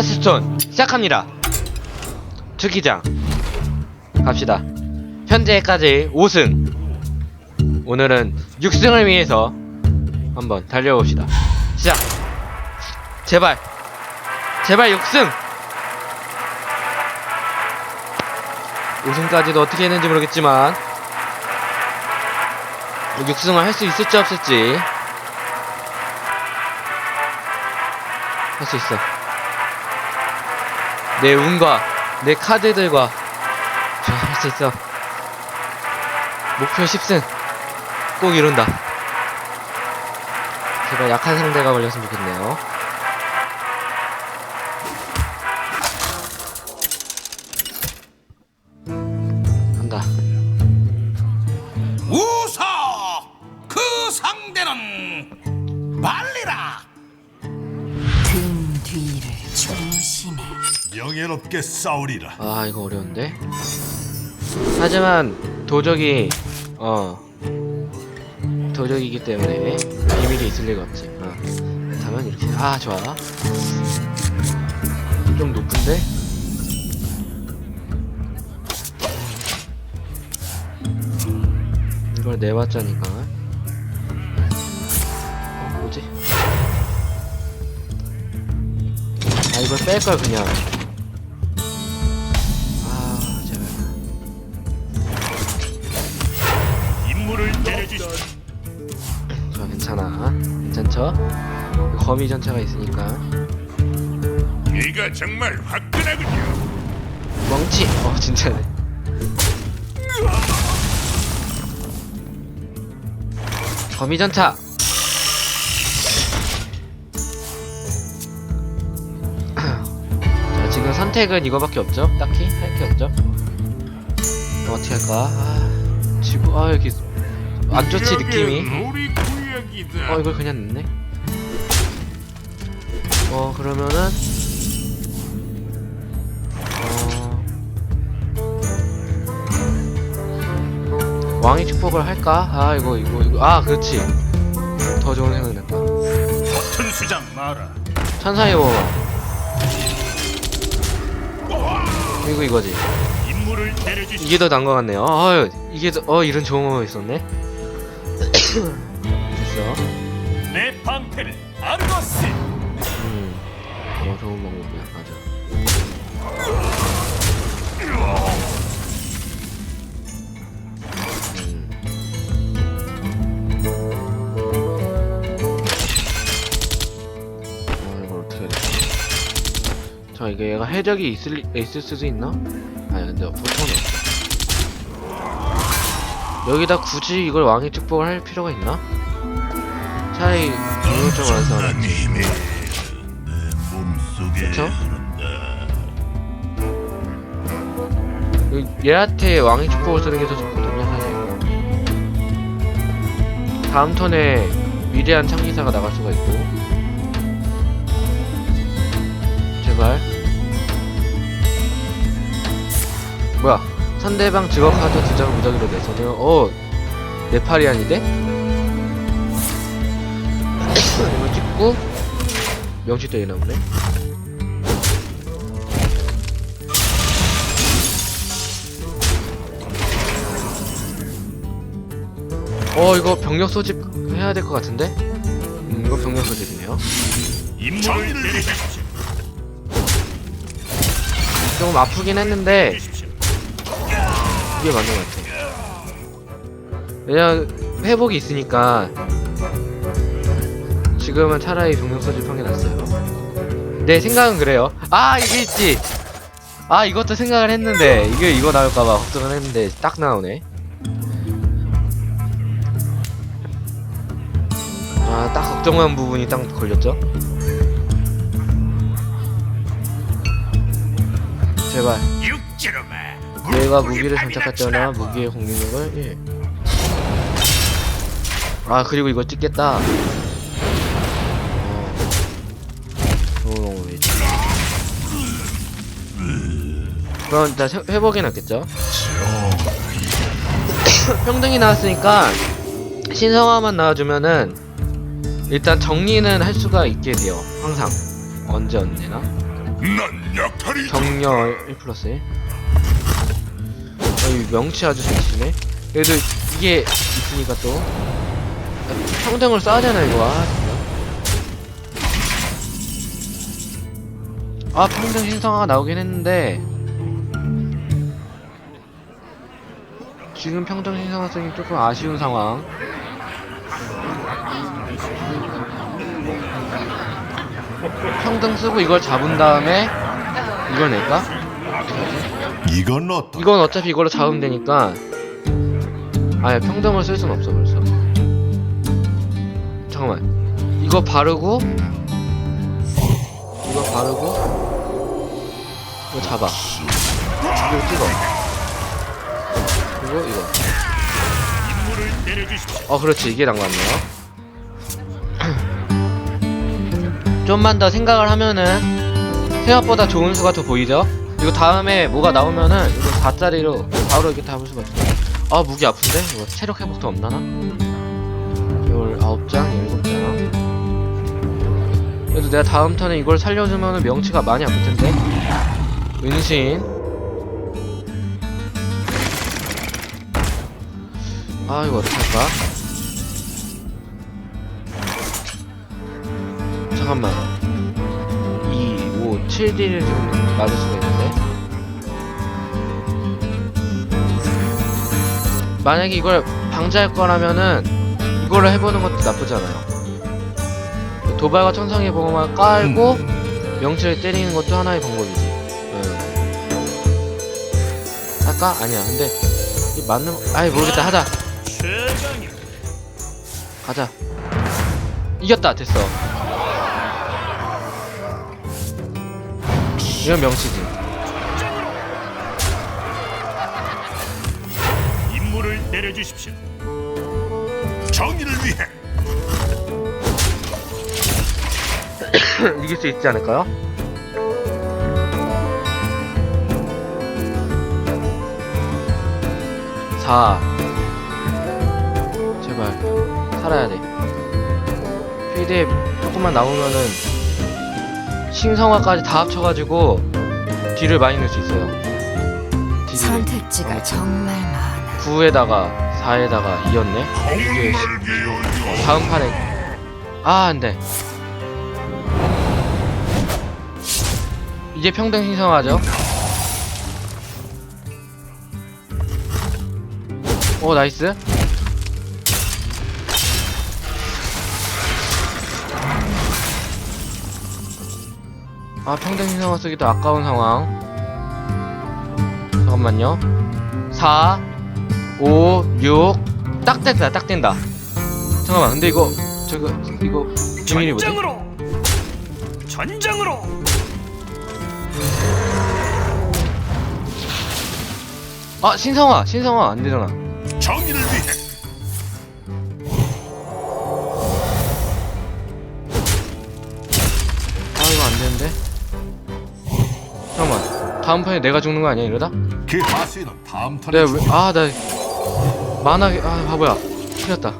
하스스톤 시작합니다. 특기장 갑시다. 현재까지 5승. 오늘은 6승을 위해서 한번 달려봅시다. 시작. 제발. 제발 6승. 5승까지도 어떻게 했는지 모르겠지만 6승을 할 수 있을지 없을지 할 수 있어. 내 운과 내 카드들과 할 수 있어. 목표 10승 꼭 이룬다. 제발 약한 상대가 걸렸으면 좋겠네요. 한다. 웃어! 그 상대는 말리라! 명예롭게 싸우리라. 아 이거 어려운데? 하지만 도적이 어 도적이기 때문에 비밀이 있을 리가 없지. 어. 다면 이렇게. 아 좋아. 좀 높은데? 이걸 내봤자니까. 어, 뭐지? 아 이걸 뺄 걸 그냥 괜찮죠? 거미 전차가 있으니까. 네가 정말 화끈하군요. 멍치. 어 진짜네 거미 전차. 자 지금 선택은 이거밖에 없죠? 딱히 할 게 없죠? 어, 어떻게 할까? 아 지구 아 여기 안 좋지 느낌이. 우리 구역이다. 어 이걸 그냥 넣네 어 그러면은 어 왕의 축복을 할까? 아 이거 이거 이거 아 그렇지 더 좋은 생각 났다 버튼 수장 마라. 천사의 워 이거 이거지. 이게 더 나은 것 같네요 어 이게 더, 어 이런 좋은 거 있었네 됐어 내 방패를 아르거스. 음, 어, 좋은 방법이야, 맞아. 음. 어, 이걸 어떻게 해야 돼? 자, 이게 얘가 해적이 있을, 리- 있을 수도 있나? 아니, 근데 보통은 없어. 여기다 굳이 이걸 왕의 축복을 할 필요가 있나? 차라리. 힘이 내 몸속에 그쵸? 그 얘한테 왕의 축복을 쓰는 게 더 좋거든요 사실 다음 턴에 위대한 창기사가 나갈 수가 있고. 제발. 뭐야? 상대방 직업 카드 두 장을 무작위로 내서는 어 네파리안인데? 이거 찍고 명치 때리나 보네 어 이거 병력 소집 해야 될 것 같은데? 음 이거 병력 소집이네요. 임무를. 조금 아프긴 했는데 이게 맞는 것 같아 왜냐 회복이 있으니까 지금은 차라리 병력 소집한 게 낫어요. 내 생각은 그래요. 아 이게 있지. 아 이것도 생각을 했는데 이게 이거 나올까봐 걱정을 했는데 딱 나오네 걱정한 부분이 딱 걸렸죠 제발. 내가 무기를 때나 무기의 공격력을 1. 아 그리고 이거 찍겠다. 어. 그럼 일단 세- 회복이 낫겠죠? 평등이 나왔으니까 신성화만 나와주면은 일단 정리는 할 수가 있게 돼요. 항상. 언제 언제나. 난 약탈이 격려 1 플러스 1 어, 이 명치 아주 잘 치네. 그래도 이게 있으니까 또. 평등을 써야 되나 이거. 아 진짜. 아 평등 신성화가 나오긴 했는데. 지금 평등 신성화 쓰기 조금 아쉬운 상황 평등 쓰고 이걸 잡은 다음에 이걸 낼까? 이건 어떠? 이건 어차피 이걸로 잡으면 되니까 아예 평등을 쓸 순 없어 벌써 잠깐만 이거 바르고 이거 바르고 이거 잡아 이거 찍어 그리고 이거. 어 그렇지 이게 낫네요 좀만 더 생각을 하면은 생각보다 좋은 수가 더 보이죠? 이거 다음에 뭐가 나오면은 이거 4짜리로 바로 이렇게 잡을 수가 있어 아 무기 아픈데? 이거 체력 회복도 없나나? 19장 17장 그래도 내가 다음 턴에 이걸 살려주면은 명치가 많이 아플 텐데 은신 아 이거 어떡할까? 잠깐만 2, 5, 7D를 지금 맞을 수가 있는데. 만약에 이걸 방지할 거라면은 이걸로 해보는 것도 나쁘지 않아요. 도발과 천상의 보호막 깔고 명치를 때리는 것도 하나의 방법이지. 응. 할까? 아니야. 근데 이 맞는 아이 모르겠다. 하자. 가자. 이겼다. 됐어 이건 명치지 임무를 내려주십시오. 정의를 위해 이길 수 있지 않을까요? 사 제발 살아야 돼 필드에 조금만 나오면은 신성화까지 다 합쳐가지고 딜을 많이 넣을 수 있어요. 딜이 선택지가 정말 많아. 9에다가 4에다가 2였네? 이게 시- 다음 판에. 아 안돼. 이제 평등 신성하죠? 오 나이스 아 평등 신성화 쓰기도 아까운 상황. 잠깐만요. 4 5 6딱 된다 딱 된다. 잠깐만 근데 이거 저거 이거 비밀이 뭐지? 전장으로! 전장으로! 아 신성화 신성화 안 되잖아. 정의를 위해! 아 이거 안 되는데 잠깐만 다음 판에 내가 죽는 거 아니야 이러다? 그 하수인은 다음 턴에 내가 왜아나 만화게 아 바보야 틀렸다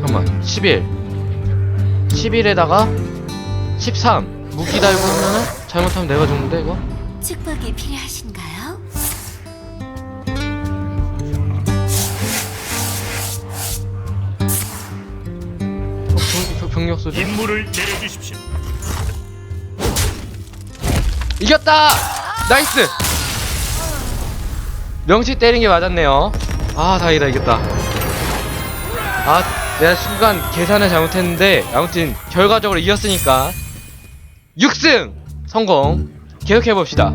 잠깐만 11 11에다가 13 무기 달고 하면은 잘못하면 내가 죽는데 이거? 축복이 필요하신가요? 어, 병, 병, 병력 소지 임무를 내려주십시오. 이겼다! 나이스! 명치 때린 게 맞았네요. 아, 다행이다, 이겼다. 아, 내가 순간 계산을 잘못했는데, 아무튼, 결과적으로 이겼으니까, 6승! 성공! 계속해봅시다.